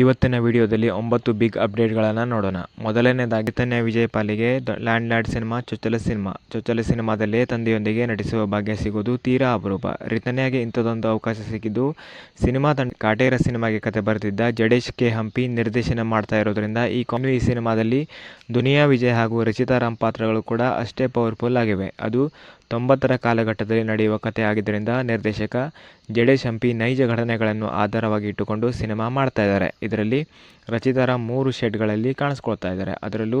ಇವತ್ತಿನ ವಿಡಿಯೋದಲ್ಲಿ ಒಂಬತ್ತು ಬಿಗ್ ಅಪ್ಡೇಟ್ಗಳನ್ನು ನೋಡೋಣ. ಮೊದಲನೇದಾಗಿ, ತನ್ಯ ವಿಜಯ್ ಪಾಲಿಗೆ ಲ್ಯಾಂಡ್ ಲ್ಯಾಡ್ ಸಿನಿಮಾ, ಚೊಚ್ಚಲ ಸಿನಿಮಾ. ಚೊಚ್ಚಲ ಸಿನಿಮಾದಲ್ಲೇ ತಂದೆಯೊಂದಿಗೆ ನಟಿಸುವ ಭಾಗ್ಯ ಸಿಗೋದು ತೀರಾ ಅಪರೂಪ. ರಿತನ್ಯಾಗೆ ಇಂಥದೊಂದು ಅವಕಾಶ ಸಿಕ್ಕಿದ್ದು, ಸಿನಿಮಾ ತಂಡ ಕಾಟೇರ ಸಿನಿಮಾಗೆ ಕತೆ ಬರೆದಿದ್ದ ಜಡೇಶ್ ಕೆ ಹಂಪಿ ನಿರ್ದೇಶನ ಮಾಡ್ತಾ ಇರೋದ್ರಿಂದ ಈ ಕಾಮಿ ಈ ಸಿನಿಮಾದಲ್ಲಿ ದುನಿಯಾ ವಿಜಯ್ ಹಾಗೂ ರಚಿತಾ ರಾಮ್ ಪಾತ್ರಗಳು ಕೂಡ ಅಷ್ಟೇ ಪವರ್ಫುಲ್ ಆಗಿವೆ. ಅದು ತೊಂಬತ್ತರ ಕಾಲಘಟ್ಟದಲ್ಲಿ ನಡೆಯುವ ಕಥೆ ಆಗಿದ್ದರಿಂದ ನಿರ್ದೇಶಕ ಜಡೇಶ್ ಹಂಪಿ ನೈಜ ಘಟನೆಗಳನ್ನು ಆಧಾರವಾಗಿ ಇಟ್ಟುಕೊಂಡು ಸಿನಿಮಾ ಮಾಡ್ತಾ ಇದ್ದಾರೆ. ಇದರಲ್ಲಿ ರಚಿತಾರ ಮೂರು ಶೆಡ್ಗಳಲ್ಲಿ ಕಾಣಿಸ್ಕೊಳ್ತಾ ಇದ್ದಾರೆ. ಅದರಲ್ಲೂ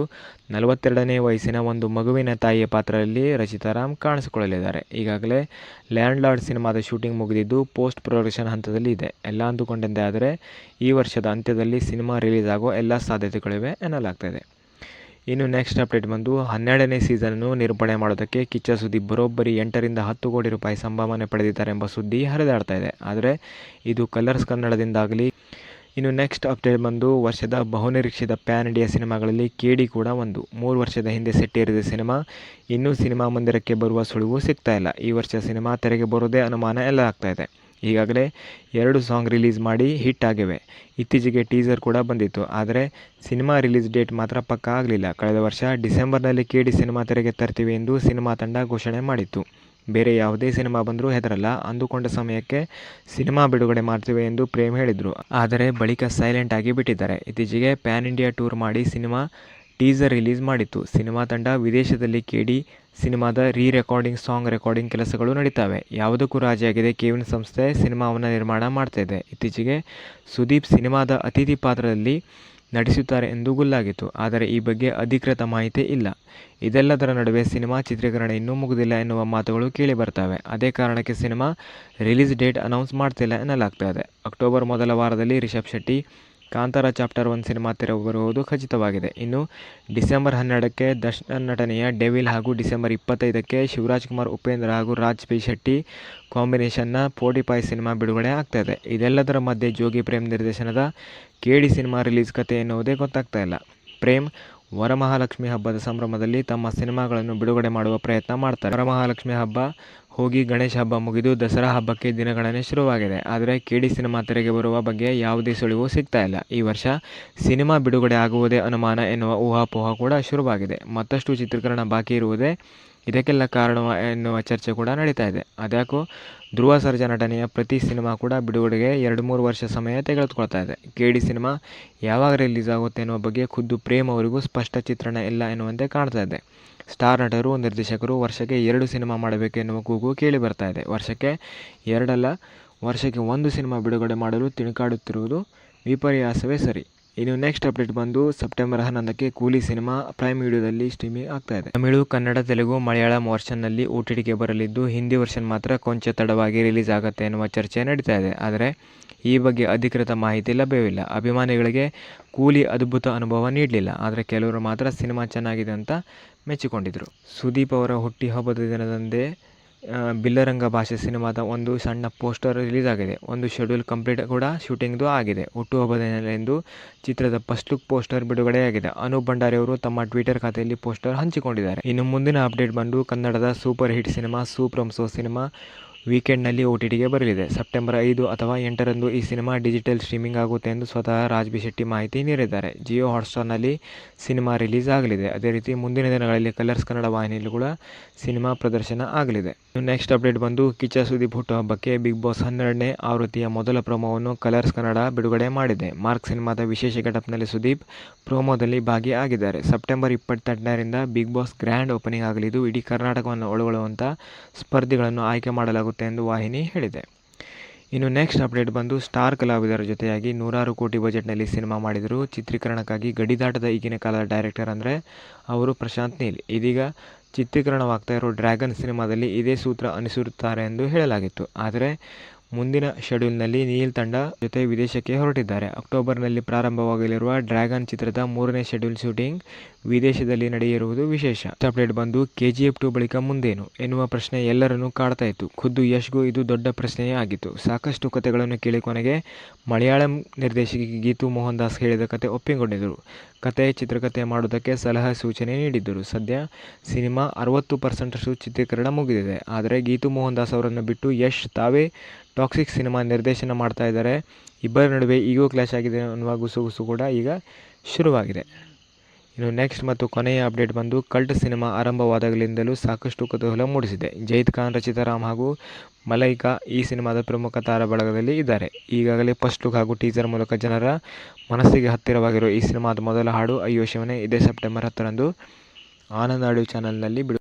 ನಲವತ್ತೆರಡನೇ ವಯಸ್ಸಿನ ಒಂದು ಮಗುವಿನ ತಾಯಿಯ ಪಾತ್ರದಲ್ಲಿ ರಚಿತಾರಾಮ್ ಕಾಣಿಸಿಕೊಳ್ಳಲಿದ್ದಾರೆ. ಈಗಾಗಲೇ ಲ್ಯಾಂಡ್ ಲಾರ್ಡ್ ಸಿನಿಮಾದ ಶೂಟಿಂಗ್ ಮುಗಿದಿದ್ದು ಪೋಸ್ಟ್ ಪ್ರೊಡಕ್ಷನ್ ಹಂತದಲ್ಲಿ ಇದೆ. ಎಲ್ಲ ಅಂದುಕೊಂಡಂತೆ ಆದರೆ ಈ ವರ್ಷದ ಅಂತ್ಯದಲ್ಲಿ ಸಿನಿಮಾ ರಿಲೀಸ್ ಆಗೋ ಎಲ್ಲ ಸಾಧ್ಯತೆಗಳಿವೆ ಎನ್ನಲಾಗ್ತಾ ಇದೆ. ಇನ್ನು ನೆಕ್ಸ್ಟ್ ಅಪ್ಡೇಟ್ ಬಂದು ಹನ್ನೆರಡನೇ ಸೀಸನ್ನು ನಿರೂಪಣೆ ಮಾಡೋದಕ್ಕೆ ಕಿಚ್ಚ ಸುದೀಪ್ ಬರೋಬ್ಬರಿ ಎಂಟರಿಂದ ಹತ್ತು ಕೋಟಿ ರೂಪಾಯಿ ಸಂಭಾವನೆ ಪಡೆದಿದ್ದಾರೆ ಎಂಬ ಸುದ್ದಿ ಹರಿದಾಡ್ತಾ ಇದೆ. ಆದರೆ ಇದು ಕಲರ್ಸ್ ಕನ್ನಡದಿಂದಾಗಲಿ, ಇನ್ನು ನೆಕ್ಸ್ಟ್ ಅಪ್ಡೇಟ್ ಬಂದು ವರ್ಷದ ಬಹುನಿರೀಕ್ಷಿತ ಪ್ಯಾನ್ ಇಂಡಿಯಾ ಸಿನಿಮಾಗಳಲ್ಲಿ ಕೇಡಿ ಕೂಡ ಒಂದು. ಮೂರು ವರ್ಷದ ಹಿಂದೆ ಸೆಟ್ಟೇರಿದ ಸಿನಿಮಾ, ಇನ್ನೂ ಸಿನಿಮಾ ಮಂದಿರಕ್ಕೆ ಬರುವ ಸುಳಿವು ಸಿಗ್ತಾ ಇಲ್ಲ. ಈ ವರ್ಷ ಸಿನಿಮಾ ತೆರೆಗೆ ಬರೋದೇ ಅನುಮಾನ ಎಲ್ಲ ಆಗ್ತಾ ಇದೆ. ಈಗಾಗಲೇ ಎರಡು ಸಾಂಗ್ ರಿಲೀಸ್ ಮಾಡಿ ಹಿಟ್ ಆಗಿವೆ. ಇತ್ತೀಚೆಗೆ ಟೀಸರ್ ಕೂಡ ಬಂದಿತ್ತು, ಆದರೆ ಸಿನಿಮಾ ರಿಲೀಸ್ ಡೇಟ್ ಮಾತ್ರ ಪಕ್ಕಾ ಆಗಲಿಲ್ಲ. ಕಳೆದ ವರ್ಷ ಡಿಸೆಂಬರ್ನಲ್ಲಿ ಕೇಡಿ ಸಿನಿಮಾ ತೆರೆಗೆ ತರ್ತೀವಿ ಎಂದು ಸಿನಿಮಾ ತಂಡ ಘೋಷಣೆ ಮಾಡಿತ್ತು. ಬೇರೆ ಯಾವುದೇ ಸಿನಿಮಾ ಬಂದರೂ ಹೆದರಲ್ಲ, ಅಂದುಕೊಂಡ ಸಮಯಕ್ಕೆ ಸಿನಿಮಾ ಬಿಡುಗಡೆ ಮಾಡ್ತೀವಿ ಎಂದು ಪ್ರೇಮ್ ಹೇಳಿದರು. ಆದರೆ ಬಳಿಕ ಸೈಲೆಂಟ್ ಆಗಿ ಬಿಟ್ಟಿದ್ದಾರೆ. ಇತ್ತೀಚೆಗೆ ಪ್ಯಾನ್ ಇಂಡಿಯಾ ಟೂರ್ ಮಾಡಿ ಸಿನಿಮಾ ಟೀಸರ್ ರಿಲೀಸ್ ಮಾಡಿತ್ತು. ಸಿನಿಮಾ ತಂಡ ವಿದೇಶದಲ್ಲಿ ಕೇಡಿ ಸಿನಿಮಾದ ರೀ ರೆಕಾರ್ಡಿಂಗ್ ಸಾಂಗ್ ರೆಕಾರ್ಡಿಂಗ್ ಕೆಲಸಗಳು ನಡೀತಾವೆ. ಯಾವುದಕ್ಕೂ ರಾಜಿಯಾಗಿದೆ ಕೇವಿನ್ ಸಂಸ್ಥೆ ಸಿನಿಮಾವನ್ನು ನಿರ್ಮಾಣ ಮಾಡ್ತಾ ಇದೆ ಇತ್ತೀಚೆಗೆ ಸುದೀಪ್ ಸಿನಿಮಾದ ಅತಿಥಿ ಪಾತ್ರದಲ್ಲಿ ನಟಿಸುತ್ತಾರೆ ಎಂದು ಗುಲ್ಲಾಗಿತ್ತು. ಆದರೆ ಈ ಬಗ್ಗೆ ಅಧಿಕೃತ ಮಾಹಿತಿ ಇಲ್ಲ. ಇದೆಲ್ಲದರ ನಡುವೆ ಸಿನಿಮಾ ಚಿತ್ರೀಕರಣ ಇನ್ನೂ ಮುಗಿದಿಲ್ಲ ಎನ್ನುವ ಮಾತುಗಳು ಕೇಳಿ ಬರ್ತವೆ. ಅದೇ ಕಾರಣಕ್ಕೆ ಸಿನಿಮಾ ರಿಲೀಸ್ ಡೇಟ್ ಅನೌನ್ಸ್ ಮಾಡ್ತಿಲ್ಲ ಎನ್ನಲಾಗ್ತಾ ಅಕ್ಟೋಬರ್ ಮೊದಲ ವಾರದಲ್ಲಿ Rishab Shetty Kantara chapter one cinema ತೆರೆ ಬರುವುದು ಖಚಿತವಾಗಿದೆ. ಇನ್ನು ಡಿಸೆಂಬರ್ ಹನ್ನೆರಡಕ್ಕೆ ದರ್ಶನ್ ನಟನೆಯ ಡೆವಿಲ್ ಹಾಗೂ ಡಿಸೆಂಬರ್ ಇಪ್ಪತ್ತೈದಕ್ಕೆ ಶಿವರಾಜ್ ಕುಮಾರ್, ಉಪೇಂದ್ರ ಹಾಗೂ ರಾಜ್ ಪಿ ಶೆಟ್ಟಿ ಕಾಂಬಿನೇಷನ್ನ ಪೋಟಿಪಾಯ್ ಸಿನಿಮಾ ಬಿಡುಗಡೆ ಆಗ್ತಾ ಇದೆ. ಇದೆಲ್ಲದರ ಮಧ್ಯೆ ಜೋಗಿ ಪ್ರೇಮ್ ನಿರ್ದೇಶನದ ಕೇಡಿ ಸಿನಿಮಾ ರಿಲೀಸ್ ಕತೆ ಎನ್ನುವುದೇ ಗೊತ್ತಾಗ್ತಾ ಇಲ್ಲ. ಪ್ರೇಮ್ ವರಮಹಾಲಕ್ಷ್ಮಿ ಹಬ್ಬದ ಸಂಭ್ರಮದಲ್ಲಿ ತಮ್ಮ ಸಿನಿಮಾಗಳನ್ನು ಬಿಡುಗಡೆ ಮಾಡುವ ಪ್ರಯತ್ನ ಮಾಡ್ತಾರೆ. ವರಮಹಾಲಕ್ಷ್ಮಿ ಹಬ್ಬ ಹೋಗಿ ಗಣೇಶ ಹಬ್ಬ ಮುಗಿದು ದಸರಾ ಹಬ್ಬಕ್ಕೆ ದಿನಗಣನೆ ಶುರುವಾಗಿದೆ. ಆದರೆ ಕೆಡಿ ಸಿನಿಮಾ ತೆರೆಗೆ ಬರುವ ಬಗ್ಗೆ ಯಾವುದೇ ಸುಳಿವು ಸಿಗ್ತಾ ಇಲ್ಲ. ಈ ವರ್ಷ ಸಿನಿಮಾ ಬಿಡುಗಡೆ ಆಗುವುದೇ ಅನುಮಾನ ಎನ್ನುವ ಊಹಾಪೋಹ ಕೂಡ ಶುರುವಾಗಿದೆ. ಮತ್ತಷ್ಟು ಚಿತ್ರೀಕರಣ ಬಾಕಿ ಇರುವುದೇ ಇದಕ್ಕೆಲ್ಲ ಕಾರಣ ಎನ್ನುವ ಚರ್ಚೆ ಕೂಡ ನಡೀತಾ ಇದೆ. ಅದ್ಯಾಕೋ ಧ್ರುವ ಸರ್ಜಾ ನಟನೆಯ ಪ್ರತಿ ಸಿನಿಮಾ ಕೂಡ ಬಿಡುಗಡೆಗೆ ಎರಡು ಮೂರು ವರ್ಷ ಸಮಯ ತೆಗೆದುಕೊಳ್ತಾ ಇದೆ. ಡಿ ಸಿನಿಮಾ ಯಾವಾಗ ರಿಲೀಸ್ ಆಗುತ್ತೆ ಎನ್ನುವ ಬಗ್ಗೆ ಖುದ್ದು ಪ್ರೇಮ್ ಅವರಿಗೂ ಸ್ಪಷ್ಟ ಚಿತ್ರಣ ಇಲ್ಲ ಎನ್ನುವಂತೆ ಕಾಣ್ತಾ ಇದೆ. ಸ್ಟಾರ್ ನಟರು, ನಿರ್ದೇಶಕರು ವರ್ಷಕ್ಕೆ ಎರಡು ಸಿನಿಮಾ ಮಾಡಬೇಕು ಎನ್ನುವ ಕೂಗು ಕೇಳಿ ಬರ್ತಾ ಇದೆ. ವರ್ಷಕ್ಕೆ ಎರಡಲ್ಲ, ವರ್ಷಕ್ಕೆ ಒಂದು ಸಿನಿಮಾ ಬಿಡುಗಡೆ ಮಾಡಲು ತಿಣುಕಾಡುತ್ತಿರುವುದು ವಿಪರ್ಯಾಸವೇ ಸರಿ. ಇನ್ನು ನೆಕ್ಸ್ಟ್ ಅಪ್ಡೇಟ್ ಬಂದು ಸೆಪ್ಟೆಂಬರ್ ಹನ್ನೊಂದಕ್ಕೆ ಕೂಲಿ ಸಿನಿಮಾ ಪ್ರೈಮ್ ವಿಡಿಯೋದಲ್ಲಿ ಸ್ಟ್ರೀಮಿಂಗ್ ಆಗ್ತಾ ಇದೆ. ತಮಿಳು, ಕನ್ನಡ, ತೆಲುಗು, ಮಲಯಾಳಂ ವರ್ಷನ್ನಲ್ಲಿ ಓ ಟಿ ಟಿಗೆ ಬರಲಿದ್ದು ಹಿಂದಿ ವರ್ಷನ್ ಮಾತ್ರ ಕೊಂಚ ತಡವಾಗಿ ರಿಲೀಸ್ ಆಗುತ್ತೆ ಎನ್ನುವ ಚರ್ಚೆ ನಡೀತಾ ಇದೆ. ಆದರೆ ಈ ಬಗ್ಗೆ ಅಧಿಕೃತ ಮಾಹಿತಿ ಲಭ್ಯವಿಲ್ಲ. ಅಭಿಮಾನಿಗಳಿಗೆ ಕೂಲಿ ಅದ್ಭುತ ಅನುಭವ ನೀಡಲಿಲ್ಲ. ಆದರೆ ಕೆಲವರು ಮಾತ್ರ ಸಿನಿಮಾ ಚೆನ್ನಾಗಿದೆ ಅಂತ ಮೆಚ್ಚಿಕೊಂಡಿದ್ದರು ಸುದೀಪ್ ಅವರ ಹುಟ್ಟಿಹಬ್ಬದ ದಿನದಂದೇ ಬಿಲ್ಲರಂಗ ಭಾಷೆ ಸಿನಿಮಾದ ಒಂದು ಸಣ್ಣ ಪೋಸ್ಟರ್ ರಿಲೀಸ್ ಆಗಿದೆ. ಒಂದು ಶೆಡ್ಯೂಲ್ ಕಂಪ್ಲೀಟ್ ಕೂಡ ಶೂಟಿಂಗ್ದು ಆಗಿದೆ. ಹುಟ್ಟುಹಬ್ಬದ ಹಿನ್ನೆಲೆಯೆಂದು ಚಿತ್ರದ ಫಸ್ಟ್ ಲುಕ್ ಪೋಸ್ಟರ್ ಬಿಡುಗಡೆಯಾಗಿದೆ. ಅನೂಪ್ ಭಂಡಾರಿ ಅವರು ತಮ್ಮ ಟ್ವಿಟರ್ ಖಾತೆಯಲ್ಲಿ ಪೋಸ್ಟರ್ ಹಂಚಿಕೊಂಡಿದ್ದಾರೆ. ಇನ್ನು ಮುಂದಿನ ಅಪ್ಡೇಟ್ ಬಂದು ಕನ್ನಡದ ಸೂಪರ್ ಹಿಟ್ ಸಿನಿಮಾ ಸೂಪ್ರಂಸೋ ಸಿನಿಮಾ ವೀಕೆಂಡ್ನಲ್ಲಿ ಒ ಟಿ ಟಿಗೆ ಬರಲಿದೆ. ಸೆಪ್ಟೆಂಬರ್ ಐದು ಅಥವಾ ಎಂಟರಂದು ಈ ಸಿನಿಮಾ ಡಿಜಿಟಲ್ ಸ್ಟ್ರೀಮಿಂಗ್ ಆಗುತ್ತೆ ಎಂದು ಸ್ವತಃ ರಾಜ್ಬಿ ಶೆಟ್ಟಿ ಮಾಹಿತಿ ನೀಡಿದ್ದಾರೆ. ಜಿಯೋ ಹಾಟ್ಸ್ಟಾರ್ನಲ್ಲಿ ಸಿನಿಮಾ ರಿಲೀಸ್ ಆಗಲಿದೆ. ಅದೇ ರೀತಿ ಮುಂದಿನ ದಿನಗಳಲ್ಲಿ ಕಲರ್ಸ್ ಕನ್ನಡ ವಾಹಿನಿಯಲ್ಲಿ ಕೂಡ ಸಿನಿಮಾ ಪ್ರದರ್ಶನ ಆಗಲಿದೆ. ನೆಕ್ಸ್ಟ್ ಅಪ್ಡೇಟ್ ಬಂದು ಕಿಚ್ಚ ಸುದೀಪ್ ಹುಟ್ಟುಹಬ್ಬಕ್ಕೆ ಬಿಗ್ ಬಾಸ್ ಹನ್ನೆರಡನೇ ಆವೃತ್ತಿಯ ಮೊದಲ ಪ್ರೊಮೋವನ್ನು ಕಲರ್ಸ್ ಕನ್ನಡ ಬಿಡುಗಡೆ ಮಾಡಿದೆ. ಮಾರ್ಕ್ ಸಿನಿಮಾದ ವಿಶೇಷ ಗೆಟಪ್ನಲ್ಲಿ ಸುದೀಪ್ ಪ್ರೊಮೋದಲ್ಲಿ ಭಾಗಿಯಾಗಿದ್ದಾರೆ. ಸೆಪ್ಟೆಂಬರ್ ಇಪ್ಪತ್ತೆಂಟರಿಂದ ಬಿಗ್ ಬಾಸ್ ಗ್ರ್ಯಾಂಡ್ ಓಪನಿಂಗ್ ಆಗಲಿದ್ದು, ಇಡೀ ಕರ್ನಾಟಕವನ್ನು ಒಳಗೊಳ್ಳುವಂಥ ಸ್ಪರ್ಧಿಗಳನ್ನು ಆಯ್ಕೆ ಮಾಡಲಾಗುತ್ತೆ ಎಂದು ವಾಹಿನಿ ಹೇಳಿದೆ. ಇನ್ನು ನೆಕ್ಸ್ಟ್ ಅಪ್ಡೇಟ್ ಬಂದು ಸ್ಟಾರ್ ಕಲಾವಿದರ ಜೊತೆಯಾಗಿ ನೂರಾರು ಕೋಟಿ ಬಜೆಟ್ನಲ್ಲಿ ಸಿನಿಮಾ ಮಾಡಿದರು ಚಿತ್ರೀಕರಣಕ್ಕಾಗಿ ಗಡಿದಾಟದ ಈಗಿನ ಕಾಲದ ಡೈರೆಕ್ಟರ್ ಅಂದರೆ ಅವರು ಪ್ರಶಾಂತ್ ನೀಲ್. ಇದೀಗ ಚಿತ್ರೀಕರಣವಾಗ್ತಾ ಇರೋ ಡ್ರ್ಯಾಗನ್ ಸಿನಿಮಾದಲ್ಲಿ ಇದೇ ಸೂತ್ರ ಅನುಸರಿಸುತ್ತಾರೆ ಎಂದು ಹೇಳಲಾಗಿತ್ತು. ಆದರೆ ಮುಂದಿನ ಶೆಡ್ಯೂಲ್ನಲ್ಲಿ ನೀಲ್ ತಂಡ ಜೊತೆ ವಿದೇಶಕ್ಕೆ ಹೊರಟಿದ್ದಾರೆ. ಅಕ್ಟೋಬರ್ನಲ್ಲಿ ಪ್ರಾರಂಭವಾಗಲಿರುವ ಡ್ರ್ಯಾಗನ್ ಚಿತ್ರದ ಮೂರನೇ ಶೆಡ್ಯೂಲ್ ಶೂಟಿಂಗ್ ವಿದೇಶದಲ್ಲಿ ನಡೆಯಿರುವುದು ವಿಶೇಷ. ಅಪ್ಡೇಟ್ ಬಂದು ಕೆ ಜಿ ಎಫ್ ಟು ಬಳಿಕ ಮುಂದೇನು? ಎನ್ನುವ ಪ್ರಶ್ನೆ ಎಲ್ಲರನ್ನೂ ಕಾಡ್ತಾ ಇತ್ತು. ಖುದ್ದು ಯಶ್ಗೂ ಇದು ದೊಡ್ಡ ಪ್ರಶ್ನೆಯೇ ಆಗಿತ್ತು. ಸಾಕಷ್ಟು ಕಥೆಗಳನ್ನು ಕೇಳಿ ಕೊನೆಗೆ ಮಲಯಾಳಂ ನಿರ್ದೇಶಕಿ ಗೀತು ಮೋಹನ್ ದಾಸ್ ಹೇಳಿದ ಕತೆ ಒಪ್ಪಿಕೊಂಡಿದ್ದರು. ಕತೆ ಚಿತ್ರಕಥೆ ಮಾಡೋದಕ್ಕೆ ಸಲಹೆ ಸೂಚನೆ ನೀಡಿದ್ದರು. ಸದ್ಯ ಸಿನಿಮಾ ಅರವತ್ತು ಪರ್ಸೆಂಟಷ್ಟು ಚಿತ್ರೀಕರಣ ಮುಗಿದಿದೆ. ಆದರೆ ಗೀತು ಮೋಹನ್ ದಾಸ್ ಅವರನ್ನು ಬಿಟ್ಟು ಯಶ್ ತಾವೇ ಟಾಕ್ಸಿಕ್ ಸಿನಿಮಾ ನಿರ್ದೇಶನ ಮಾಡ್ತಾ ಇದ್ದಾರೆ. ಇಬ್ಬರ ನಡುವೆ ಈಗೋ ಕ್ಲಾಶ್ ಆಗಿದೆ ಅನ್ನುವ ಗುಸುಗುಸು ಕೂಡ ಈಗ ಶುರುವಾಗಿದೆ. ಇನ್ನು ನೆಕ್ಸ್ಟ್ ಮತ್ತು ಕೊನೆಯ ಅಪ್ಡೇಟ್ ಬಂದು ಕಲ್ಟ್ ಸಿನಿಮಾ ಆರಂಭವಾದಾಗಲಿಂದಲೂ ಸಾಕಷ್ಟು ಕುತೂಹಲ ಮೂಡಿಸಿದೆ. ಜೈದ್ ಖಾನ್ ರಚಿತಾರಾಮ್ ಹಾಗೂ ಮಲೈಕಾ ಈ ಸಿನಿಮಾದ ಪ್ರಮುಖ ತಾರಾ ಬಳಗದಲ್ಲಿ ಇದ್ದಾರೆ. ಈಗಾಗಲೇ ಫಸ್ಟ್ ಲುಕ್ ಹಾಗೂ ಟೀಸರ್ ಮೂಲಕ ಜನರ ಮನಸ್ಸಿಗೆ ಹತ್ತಿರವಾಗಿರುವ ಈ ಸಿನಿಮಾದ ಮೊದಲ ಹಾಡು, ಅಯ್ಯೋ ಶಿವನೇ ಇದೇ ಸೆಪ್ಟೆಂಬರ್ ಹತ್ತರಂದು ಆನಂದ್ ಆಡಿಯೋ ಚಾನಲ್ನಲ್ಲಿ ಬಿಡು